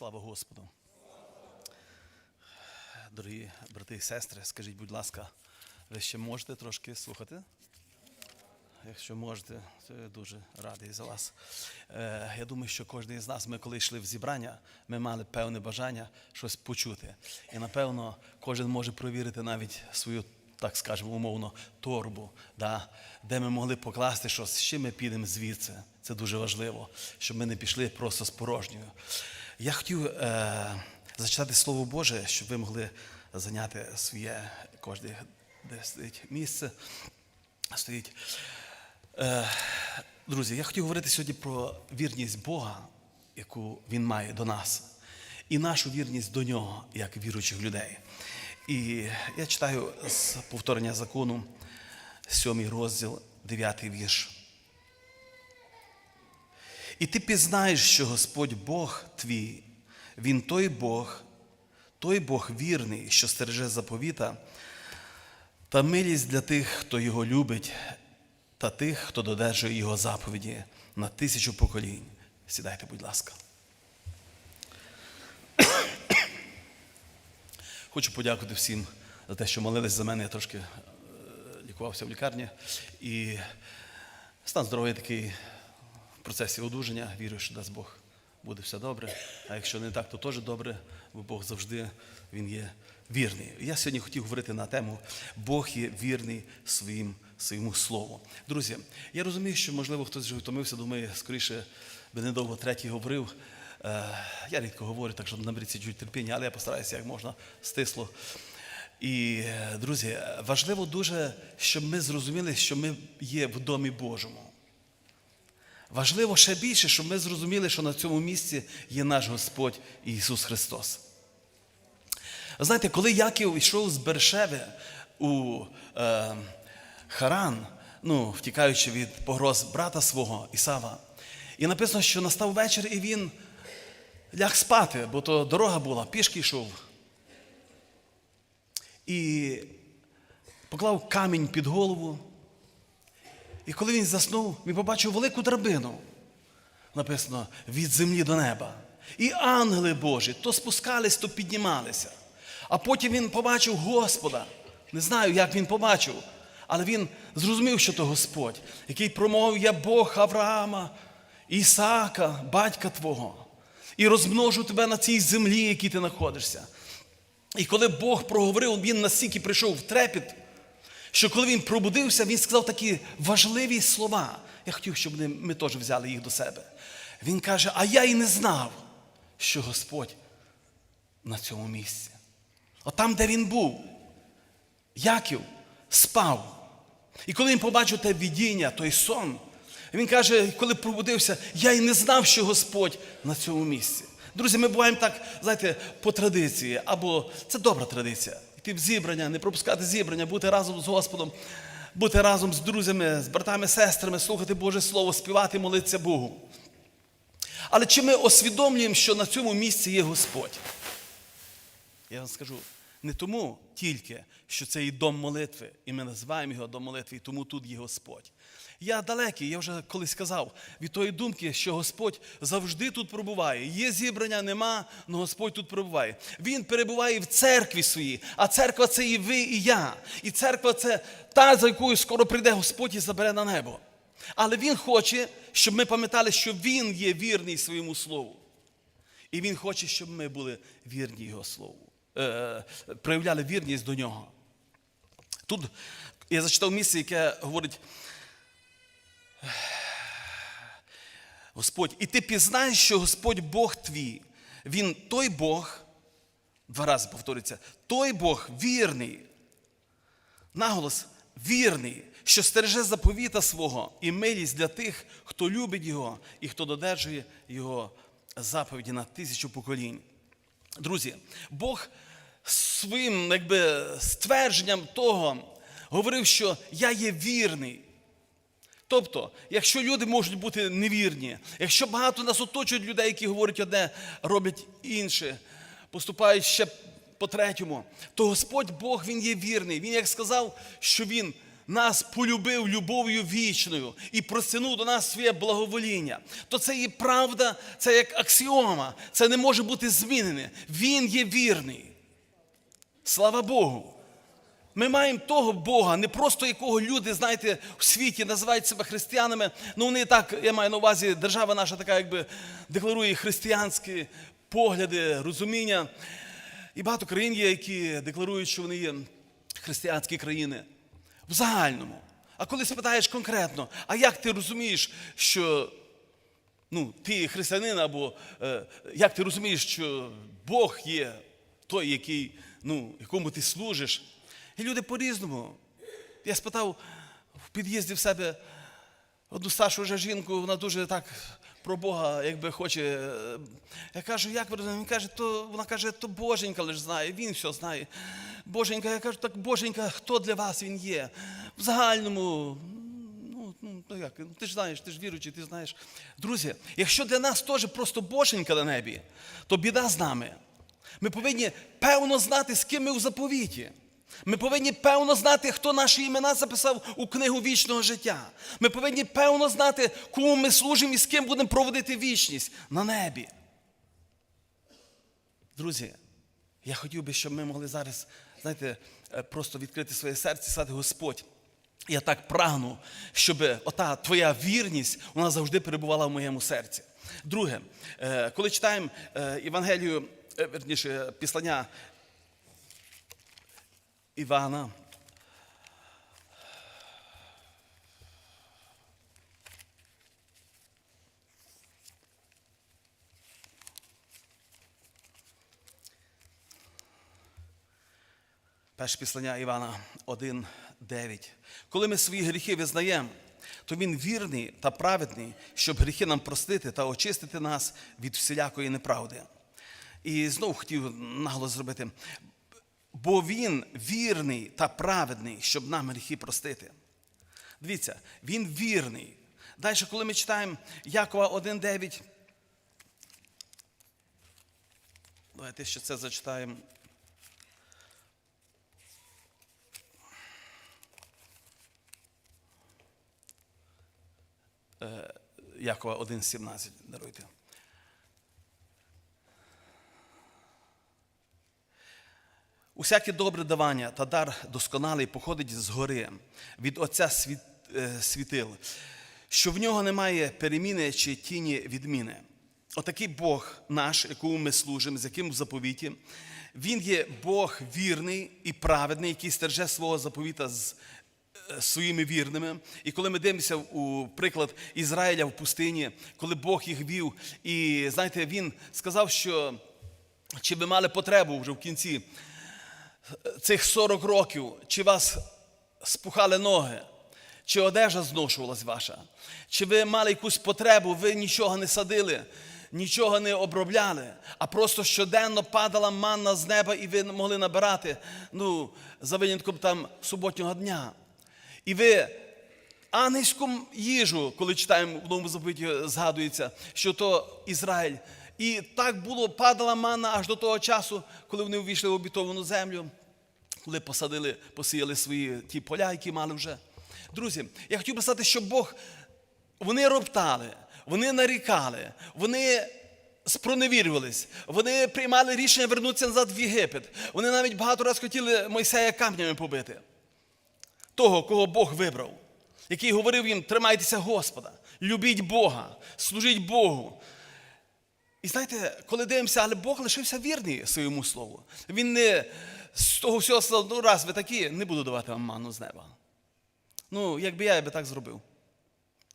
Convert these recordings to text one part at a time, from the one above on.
Слава Господу. Дорогі брати і сестри, скажіть, будь ласка, ви ще можете трошки слухати? Якщо можете, то я дуже радий за вас. Е, я думаю, що кожен з нас, ми коли йшли в зібрання, ми мали певне бажання щось почути. І напевно, кожен може провірити навіть свою, так скажемо, умовно, торбу, да, де ми могли покласти щось, з чим ми підемо звідси. Це дуже важливо, щоб ми не пішли просто з порожньою. Я хотів е, зачитати Слово Боже, щоб ви могли зайняти своє кожне, де стоїть місце. Стоїть. Е, друзі, я хотів говорити сьогодні про вірність Бога, яку Він має до нас, і нашу вірність до нього, як віруючих людей. І я читаю з повторення закону, сьомий розділ, дев'ятий вірш. І ти пізнаєш, що Господь Бог твій, Він той Бог, той Бог вірний, що стереже заповіта, та милість для тих, хто його любить, та тих, хто додержує його заповіді на тисячу поколінь. Сідайте, будь ласка. Хочу подякувати всім за те, що молились за мене. Я трошки е, лікувався в лікарні. І стан здоров'я такий процесі одужання. Вірю, що дасть Бог буде все добре. А якщо не так, то теж добре, бо Бог завжди він є вірний. Я сьогодні хотів говорити на тему Бог є вірний своїм, своєму слову. Друзі, я розумію, що можливо хтось вже втомився, думає, скоріше би недовго третій говорив. Е, Я рідко говорю, так що наберіться чуть терпіння, але я постараюся як можна стисло. І, е, друзі, важливо дуже, щоб ми зрозуміли, що ми є в домі Божому. Важливо ще більше, щоб ми зрозуміли, що на цьому місці є наш Господь Ісус Христос. Знаєте, коли Яків йшов з Бершеви у е, Харан, ну, втікаючи від погроз брата свого Ісава, і написано, що настав вечір, і він ляг спати, бо то дорога була, пішки йшов. І поклав камінь під голову. І коли він заснув, він побачив велику драбину, написано, від землі до неба. І ангели Божі то спускались, то піднімалися. А потім він побачив Господа. Не знаю, як він побачив, але він зрозумів, що то Господь, який промовив я Бог Авраама, Ісаака, батька Твого, і розмножу тебе на цій землі, якій ти знаходишся. І коли Бог проговорив, він настільки прийшов в трепіт, що коли він пробудився, він сказав такі важливі слова. Я хотів, щоб ми, теж взяли їх до себе. Він каже: А я і не знав, що Господь на цьому місці. От там, де він був, Яків спав. І коли він побачив те видіння, той сон, він каже, коли пробудився, я і не знав, що Господь на цьому місці. Друзі, ми буваємо так, знаєте, по традиції, або це добра традиція. Йти в зібрання, не пропускати зібрання, бути разом з Господом, бути разом з друзями, з братами, сестрами, слухати Боже Слово, співати, молитися Богу. Але чи ми усвідомлюємо, що на цьому місці є Господь? Я вам скажу, не тому тільки, що це і дом молитви, і ми називаємо його дом молитви, і тому тут є Господь. Я далекий, я вже колись казав, від тої думки, що Господь завжди тут пробуває. Є зібрання, нема, але Господь тут пробуває. Він перебуває в церкві своїй, а церква це і ви, і я. І церква це та, за якою скоро прийде Господь і забере на небо. Але Він хоче, щоб ми пам'ятали, що Він є вірний своєму слову. І Він хоче, щоб ми були вірні Його Слову, е, проявляли вірність до нього. Тут я зачитав місце, яке говорить. Господь, і ти пізнаєш, що Господь Бог твій, Він той Бог, два рази повторюється, той Бог вірний, наголос вірний, що стереже заповіта свого і милість для тих, хто любить Його і хто додержує Його заповіді на тисячу поколінь. Друзі, Бог своїм якби, ствердженням того говорив, що я є вірний. Тобто, якщо люди можуть бути невірні, якщо багато нас оточують людей, які говорять одне, роблять інше, поступають ще по третьому, то Господь Бог Він є вірний. Він як сказав, що Він нас полюбив любов'ю вічною і простягнув до нас своє благовоління, то це є правда, це як аксіома, це не може бути змінене. Він є вірний. Слава Богу. Ми маємо того Бога, не просто якого люди, знаєте, в світі називають себе християнами. Ну вони так, я маю на увазі, держава наша така, якби декларує християнські погляди, розуміння. І багато країн є, які декларують, що вони є християнські країни в загальному. А коли спитаєш конкретно, а як ти розумієш, що ну, ти християнин, або е, як ти розумієш, що Бог є той, який, ну, якому ти служиш? І люди по-різному. Я спитав в під'їзді в себе одну старшу вже жінку, вона дуже так про Бога, якби хоче. е, Я кажу, як ви розумієте? Він каже, то вона каже, то Боженька лише знає, він все знає. Боженька, я кажу, так Боженька, хто для вас він є? В загальному. Ну, ну, ну як, ну, ти ж знаєш, ти ж віруючий, ти знаєш. Друзі, якщо для нас теж просто Боженька на небі, то біда з нами. Ми повинні певно знати, з ким ми в заповіті. Ми повинні певно знати, хто наші імена записав у книгу вічного життя. Ми повинні певно знати, кому ми служимо і з ким будемо проводити вічність на небі. Друзі, я хотів би, щоб ми могли зараз, знаєте, е, просто відкрити своє серце і сказати, Господь, я так прагну, щоб ота твоя вірність вона завжди перебувала в моєму серці. Друге, е, коли читаємо е, Євангелію, е, верніше, післання Івана. Перше післання Івана 1, 9. Коли ми свої гріхи визнаємо, то він вірний та праведний, щоб гріхи нам простити та очистити нас від всілякої неправди. І знову хотів наголос зробити. Бо він вірний та праведний, щоб нам гріхи простити. Дивіться, він вірний. Далі, коли ми читаємо Якова 1,9, давайте ще це зачитаємо. Е, Якова 1,17, даруйте. Усяке добре давання та дар досконалий походить згори від Отця світ, е, світил, що в нього немає переміни чи тіні відміни. Отакий Бог наш, якому ми служимо, з яким в заповіті, він є Бог вірний і праведний, який стерже свого заповіта з е, своїми вірними. І коли ми дивимося у приклад Ізраїля в пустині, коли Бог їх вів, і знаєте, він сказав, що чи ви мали потребу вже в кінці цих 40 років, чи вас спухали ноги, чи одежа зношувалась ваша, чи ви мали якусь потребу, ви нічого не садили, нічого не обробляли, а просто щоденно падала манна з неба, і ви могли набирати, ну, за винятком там суботнього дня. І ви ангельську їжу, коли читаємо в новому заповіті, згадується, що то Ізраїль. І так було, падала манна аж до того часу, коли вони увійшли в обітовану землю, коли посадили, посіяли свої ті поля, які мали вже. Друзі, я хотів би сказати, що Бог, вони роптали, вони нарікали, вони спроневірювались, вони приймали рішення вернутися назад в Єгипет. Вони навіть багато разів хотіли Мойсея камнями побити. Того, кого Бог вибрав, який говорив їм: тримайтеся Господа, любіть Бога, служіть Богу. І знаєте, коли дивимося, але Бог лишився вірний своєму слову. Він не з того всього сказав, ну раз ви такі, не буду давати вам ману з неба. Ну, якби я, я би так зробив.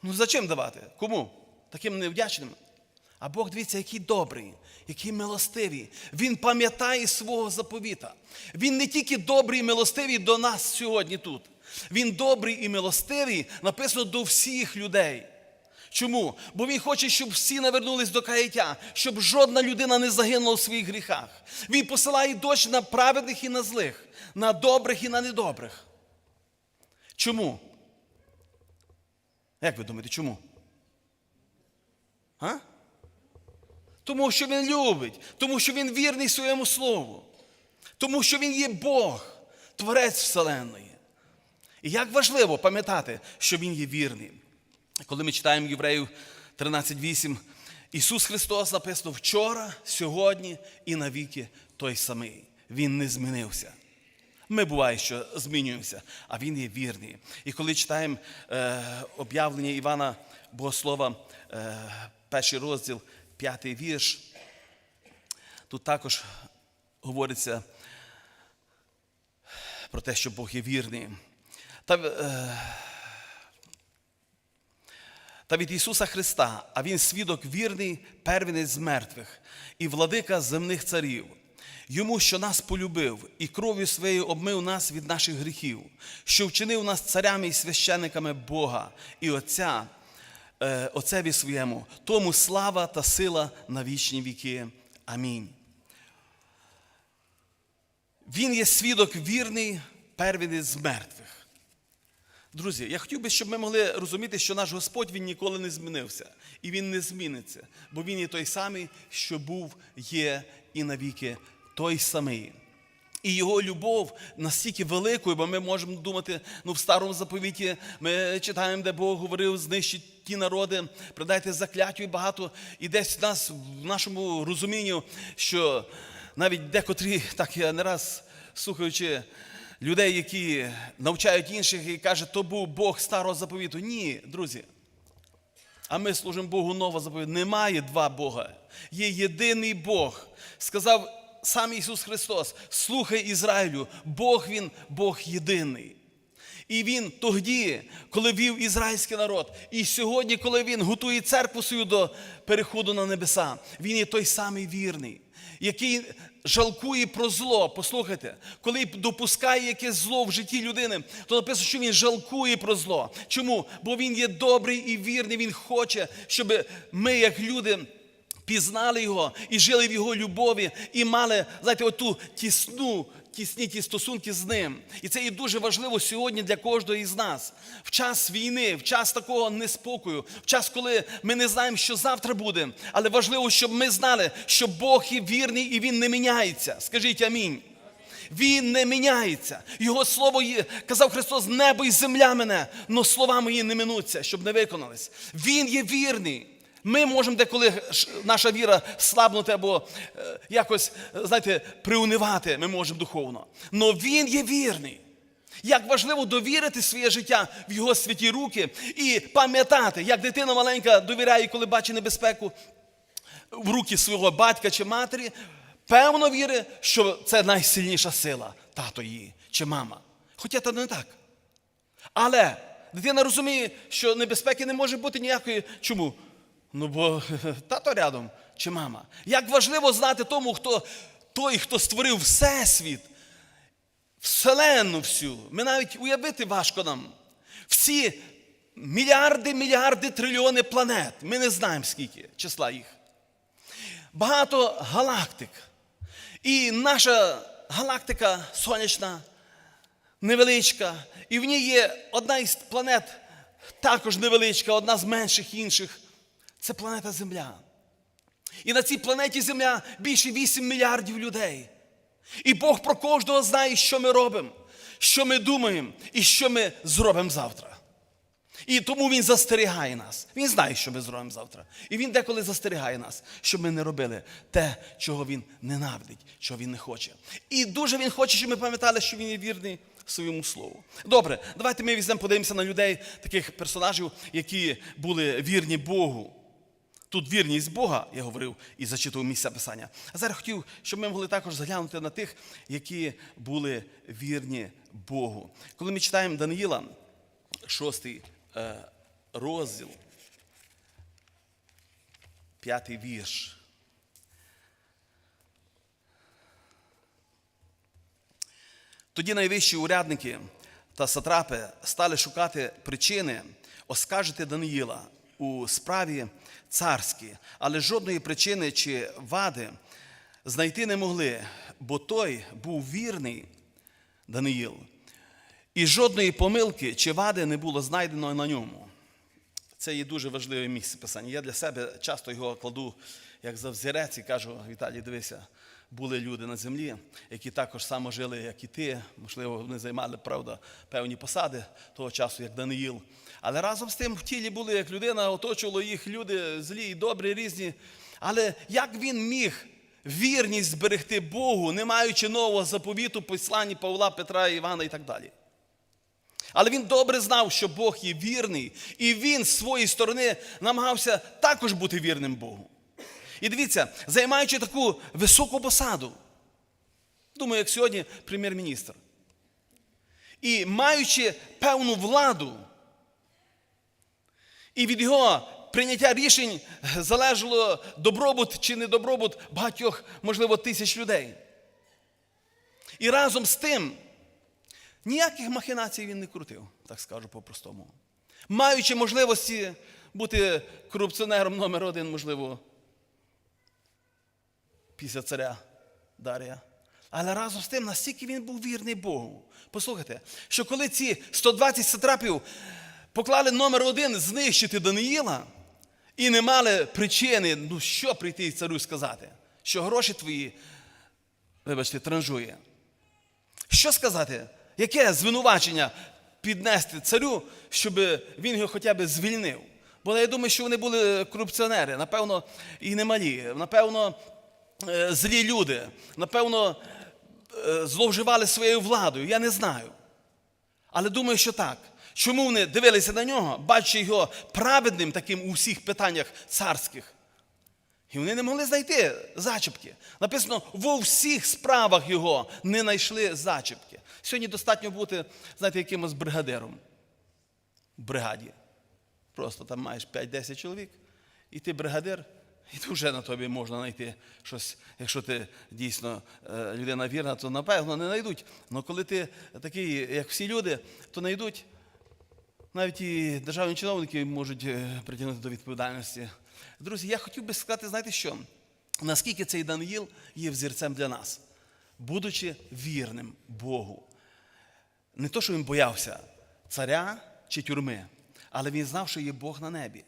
Ну, зачем давати? Кому? Таким невдячним. А Бог, дивіться, який добрий, який милостивий. Він пам'ятає свого заповіта. Він не тільки добрий і милостивий до нас сьогодні тут. Він добрий і милостивий, написано до всіх людей. Чому? Бо він хоче, щоб всі навернулись до каяття, щоб жодна людина не загинула у своїх гріхах. Він посилає дощ на праведних і на злих, на добрих і на недобрих. Чому? Як ви думаєте, чому? А? Тому що він любить, тому що він вірний своєму слову, тому що він є Бог, Творець Вселенної. І як важливо пам'ятати, що Він є вірний. Коли ми читаємо Євреїв 13.8, Ісус Христос написано вчора, сьогодні і навіки той самий. Він не змінився. Ми буває, що змінюємося, а він є вірний. І коли читаємо е, об'явлення Івана Богослова, е, перший розділ, п'ятий вірш, тут також говориться про те, що Бог є вірний. Та, е, та від Ісуса Христа, а Він свідок вірний, первенець з мертвих і владика земних царів. Йому, що нас полюбив, і кров'ю своєю обмив нас від наших гріхів, що вчинив нас царями і священниками Бога і Отця, е, Отцеві своєму, тому слава та сила на вічні віки. Амінь. Він є свідок вірний, первенець з мертвих. Друзі, я хотів би, щоб ми могли розуміти, що наш Господь Він ніколи не змінився. І Він не зміниться, бо Він є той самий, що був, є і навіки той самий. І його любов настільки великою, бо ми можемо думати, ну в старому заповіті ми читаємо, де Бог говорив, знищить ті народи, придайте закляттю і багато. І десь в нас в нашому розумінні, що навіть декотрі, так я не раз слухаючи людей, які навчають інших і кажуть, то був Бог старого заповіту. Ні, друзі. А ми служимо Богу нового заповідь. Немає два Бога. Є єдиний Бог. Сказав сам Ісус Христос: слухай Ізраїлю, Бог Він, Бог єдиний. І він тоді, коли вів ізраїльський народ, і сьогодні, коли він готує церкву свою до переходу на небеса, він є той самий вірний, який жалкує про зло. Послухайте, коли допускає якесь зло в житті людини, то написано, що він жалкує про зло. Чому? Бо він є добрий і вірний. Він хоче, щоб ми, як люди, пізнали його і жили в його любові, і мали, знаєте, оту тісну. Тісні ті стосунки з ним. І це є дуже важливо сьогодні для кожного із нас. В час війни, в час такого неспокою, в час, коли ми не знаємо, що завтра буде. Але важливо, щоб ми знали, що Бог є вірний і Він не міняється. Скажіть амінь. Він не міняється. Його слово є, казав Христос, небо і земля мене, но слова мої не минуться, щоб не виконались. Він є вірний. Ми можемо деколи наша віра слабнути або е, якось, знаєте, приунивати, ми можемо духовно. Но він є вірний. Як важливо довірити своє життя в його святі руки і пам'ятати, як дитина маленька довіряє, коли бачить небезпеку в руки свого батька чи матері, певно вірить, що це найсильніша сила тато її чи мама. Хоча це не так. Але дитина розуміє, що небезпеки не може бути ніякої. Чому? Ну, бо тато рядом чи мама. Як важливо знати тому, хто той, хто створив Всесвіт, Вселенну всю. Ми навіть уявити важко нам. Всі мільярди, мільярди, трильйони планет. Ми не знаємо скільки числа їх. Багато галактик. І наша галактика сонячна, невеличка, і в ній є одна із планет, також невеличка, одна з менших інших. Це планета Земля. І на цій планеті Земля більше 8 мільярдів людей. І Бог про кожного знає, що ми робимо, що ми думаємо і що ми зробимо завтра. І тому Він застерігає нас. Він знає, що ми зробимо завтра. І він деколи застерігає нас, щоб ми не робили те, чого він ненавидить, чого він не хоче. І дуже він хоче, щоб ми пам'ятали, що він є вірний своєму слову. Добре, давайте ми візьмемо, подивимося на людей, таких персонажів, які були вірні Богу. Тут вірність Бога, я говорив і зачитував місця Писання. А зараз хотів, щоб ми могли також заглянути на тих, які були вірні Богу. Коли ми читаємо Даниїла, шостий е, розділ, п'ятий вірш. Тоді найвищі урядники та сатрапи стали шукати причини оскаржити Даниїла у справі царській, але жодної причини чи вади знайти не могли, бо той був вірний Даниїл, і жодної помилки чи вади не було знайдено на ньому. Це є дуже важливе місце писання. Я для себе часто його кладу як за взірець і кажу, Віталій, дивися, були люди на землі, які також само жили, як і ти. Можливо, вони займали, правда, певні посади того часу, як Даниїл. Але разом з тим в тілі були як людина, оточувало їх люди злі і добрі, різні. Але як він міг вірність зберегти Богу, не маючи нового заповіту, посланні Павла, Петра, Івана і так далі? Але він добре знав, що Бог є вірний, і він з своєї сторони намагався також бути вірним Богу. І дивіться, займаючи таку високу посаду, думаю, як сьогодні прем'єр-міністр, і маючи певну владу, і від його прийняття рішень залежало добробут чи недобробут багатьох, можливо, тисяч людей. І разом з тим ніяких махінацій він не крутив, так скажу по-простому. Маючи можливості бути корупціонером номер один, можливо, після царя Дарія. Але разом з тим, настільки він був вірний Богу. Послухайте, що коли ці 120 сатрапів поклали номер один знищити Даниїла і не мали причини, ну що прийти царю сказати, що гроші твої, вибачте, транжує. Що сказати? Яке звинувачення піднести царю, щоб він його хоча б звільнив? Бо я думаю, що вони були корупціонери, напевно, і немалі, напевно, е, злі люди, напевно, е, зловживали своєю владою. Я не знаю. Але думаю, що так. Чому вони дивилися на нього, бачачи його праведним таким у всіх питаннях царських? І вони не могли знайти зачіпки. Написано, во всіх справах його не знайшли зачіпки. Сьогодні достатньо бути, знаєте, якимось бригадиром в бригаді. Просто там маєш 5-10 чоловік, і ти бригадир, і то вже на тобі можна знайти щось. Якщо ти дійсно е, людина вірна, то напевно не знайдуть. Але коли ти такий, як всі люди, то знайдуть. Навіть і державні чиновники можуть е, притягнути до відповідальності. Друзі, я хотів би сказати, знаєте що? Наскільки цей Даниїл є взірцем для нас, будучи вірним Богу. Не то, що він боявся царя чи тюрми, але він знав, що є Бог на небі,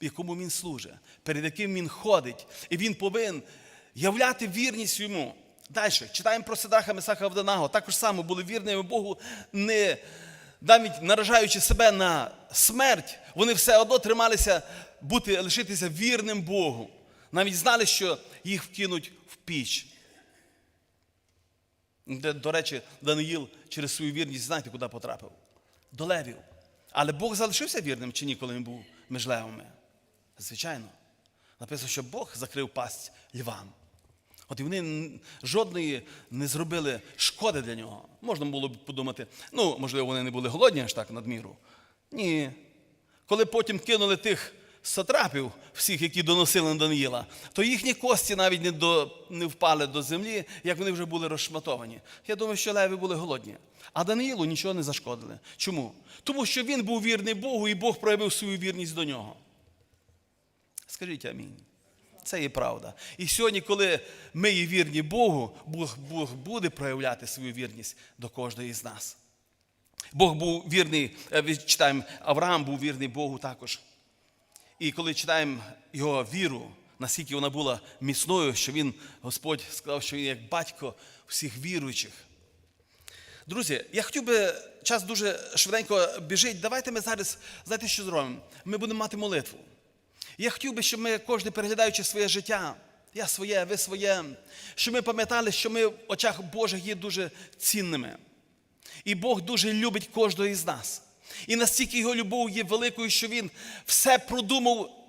якому він служить, перед яким він ходить, і він повинен являти вірність йому. Далі читаємо про Сидраха Месаха Авданаго. Також само були вірними Богу, не навіть наражаючи себе на смерть, вони все одно трималися бути, лишитися вірним Богу. Навіть знали, що їх вкинуть в піч. Де, До речі, Даниїл через свою вірність, знаєте, куди потрапив? До левів. Але Бог залишився вірним чи ні, коли він був між левами? Звичайно. Написано, що Бог закрив пасть львам. От і вони жодної не зробили шкоди для нього. Можна було б подумати, ну, можливо, вони не були голодні аж так надміру. Ні. Коли потім кинули тих сатрапів, всіх, які доносили на Даниїла, то їхні кості навіть не, до, не впали до землі, як вони вже були розшматовані. Я думаю, що леви були голодні. А Даниїлу нічого не зашкодили. Чому? Тому що він був вірний Богу, і Бог проявив свою вірність до нього. Скажіть амінь. Це є правда. І сьогодні, коли ми є вірні Богу, Бог, Бог буде проявляти свою вірність до кожної з нас. Бог був вірний, е, читаємо, Авраам був вірний Богу також. І коли читаємо його віру, наскільки вона була міцною, що він, Господь сказав, що він як батько всіх віруючих. Друзі, я хотів би, час дуже швиденько біжить. Давайте ми зараз, знаєте, що зробимо? Ми будемо мати молитву. Я хотів би, щоб ми, кожен переглядаючи своє життя, я своє, ви своє, щоб ми пам'ятали, що ми в очах Божих є дуже цінними. І Бог дуже любить кожного із нас. І настільки його любов є великою, що Він все продумав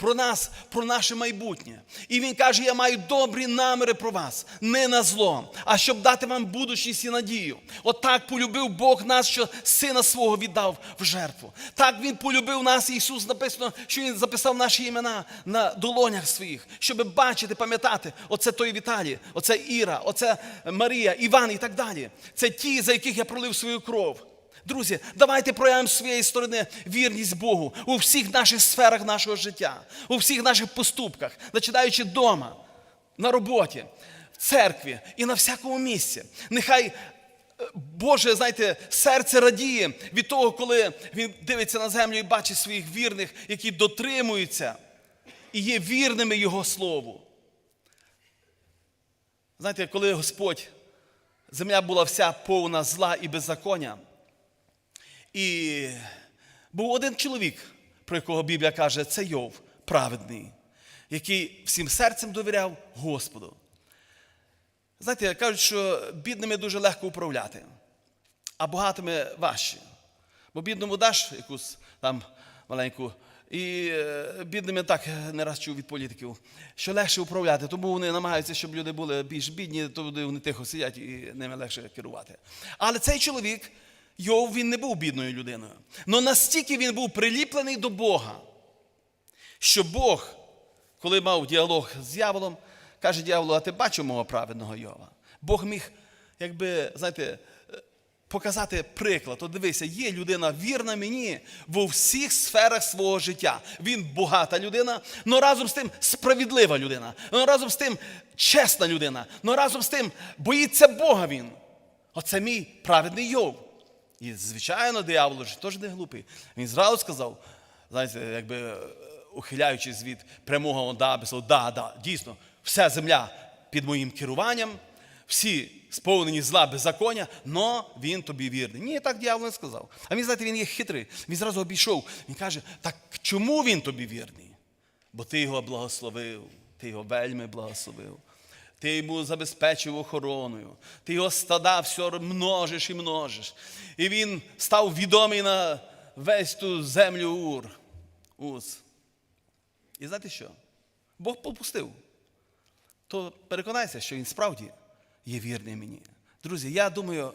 про нас, про наше майбутнє. І Він каже: Я маю добрі наміри про вас, не на зло, а щоб дати вам будучість і надію. Отак полюбив Бог нас, що сина свого віддав в жертву. Так Він полюбив нас, Ісус написано, що Він записав наші імена на долонях своїх, щоб бачити, пам'ятати, оце той Віталій, оце Іра, оце Марія, Іван і так далі. Це ті, за яких я пролив свою кров. Друзі, давайте проявимо своєї сторони вірність Богу у всіх наших сферах нашого життя, у всіх наших поступках, починаючи вдома, на роботі, в церкві і на всякому місці. Нехай е, Боже, знаєте, серце радіє від того, коли він дивиться на землю і бачить своїх вірних, які дотримуються і є вірними Його Слову. Знаєте, коли Господь, земля була вся повна зла і беззаконня, і був один чоловік, про якого Біблія каже, це Йов, праведний, який всім серцем довіряв Господу. Знаєте, кажуть, що бідними дуже легко управляти, а багатими важче. Бо бідному даш якусь там маленьку, і е, бідними так не раз чув від політиків, що легше управляти, тому вони намагаються, щоб люди були більш бідні, то вони тихо сидять і ними легше керувати. Але цей чоловік, Йов, він не був бідною людиною. але настільки він був приліплений до Бога, що Бог, коли мав діалог з дьяволом, каже дьяволу, а ти бачив мого праведного Йова? Бог міг, якби, знаєте, е, показати приклад. От дивися, є людина вірна мені в всіх сферах свого життя. Він багата людина, але разом з тим справедлива людина, але разом з тим чесна людина, але разом з тим боїться Бога він. Оце мій праведний Йов. І, звичайно, диявол ж теж не глупий. Він зразу сказав, знаєте, якби е, ухиляючись від прямого да, писав, да, да, дійсно, вся земля під моїм керуванням, всі сповнені зла беззаконня, но він тобі вірний. Ні, так диявол не сказав. А він, знаєте, він є хитрий. Він зразу обійшов. Він каже, так чому він тобі вірний? Бо ти його благословив, ти його вельми благословив. Ти йому забезпечив охороною, ти його стада все множиш і множиш. І він став відомий на весь ту землю Ур. Уз. І знаєте що? Бог попустив. То переконайся, що він справді є вірний мені. Друзі, я думаю,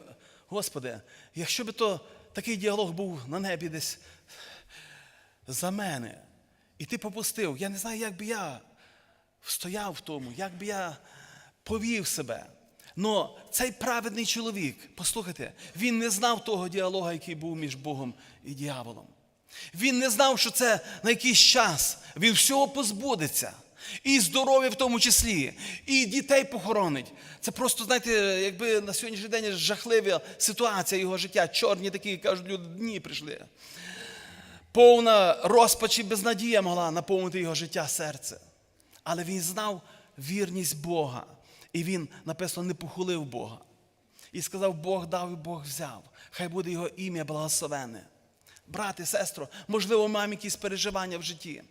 Господи, якщо би то такий діалог був на небі десь за мене, і ти попустив, я не знаю, як би я стояв в тому, як би я повів себе. Но цей праведний чоловік, послухайте, він не знав того діалога, який був між Богом і діяволом. Він не знав, що це на якийсь час він всього позбудеться. І здоров'я в тому числі, і дітей похоронить. Це просто, знаєте, якби на сьогоднішній день жахлива ситуація його життя. Чорні такі, кажуть, люди дні прийшли. Повна розпач і безнадія могла наповнити його життя серце. Але він знав вірність Бога. І він, написано, не похулив Бога. І сказав, Бог дав і Бог взяв. Хай буде його ім'я благословене. Брати, сестро, можливо, маємо якісь переживання в житті.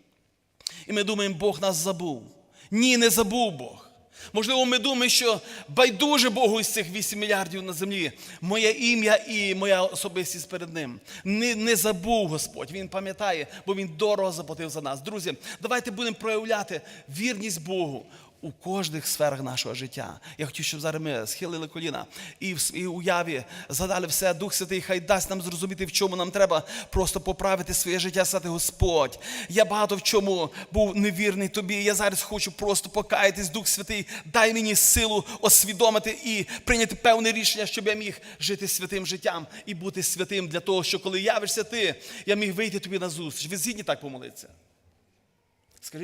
І ми думаємо, Бог нас забув. Ні, не забув Бог. Можливо, ми думаємо, що байдуже Богу із цих 8 мільярдів на землі. Моє ім'я і моя особистість перед Ним. Не, не забув Господь. Він пам'ятає, бо Він дорого заплатив за нас. Друзі, давайте будемо проявляти вірність Богу у кожних сферах нашого життя. Я хотів, щоб зараз ми схилили коліна і в своїй уяві задали все. Дух Святий, хай дасть нам зрозуміти, в чому нам треба просто поправити своє життя, сказати Господь. Я багато в чому був невірний тобі. Я зараз хочу просто покаятись, Дух Святий, дай мені силу освідомити і прийняти певне рішення, щоб я міг жити святим життям і бути святим для того, що коли явишся ти, я міг вийти тобі на зустріч. Ви згідні так помолитися?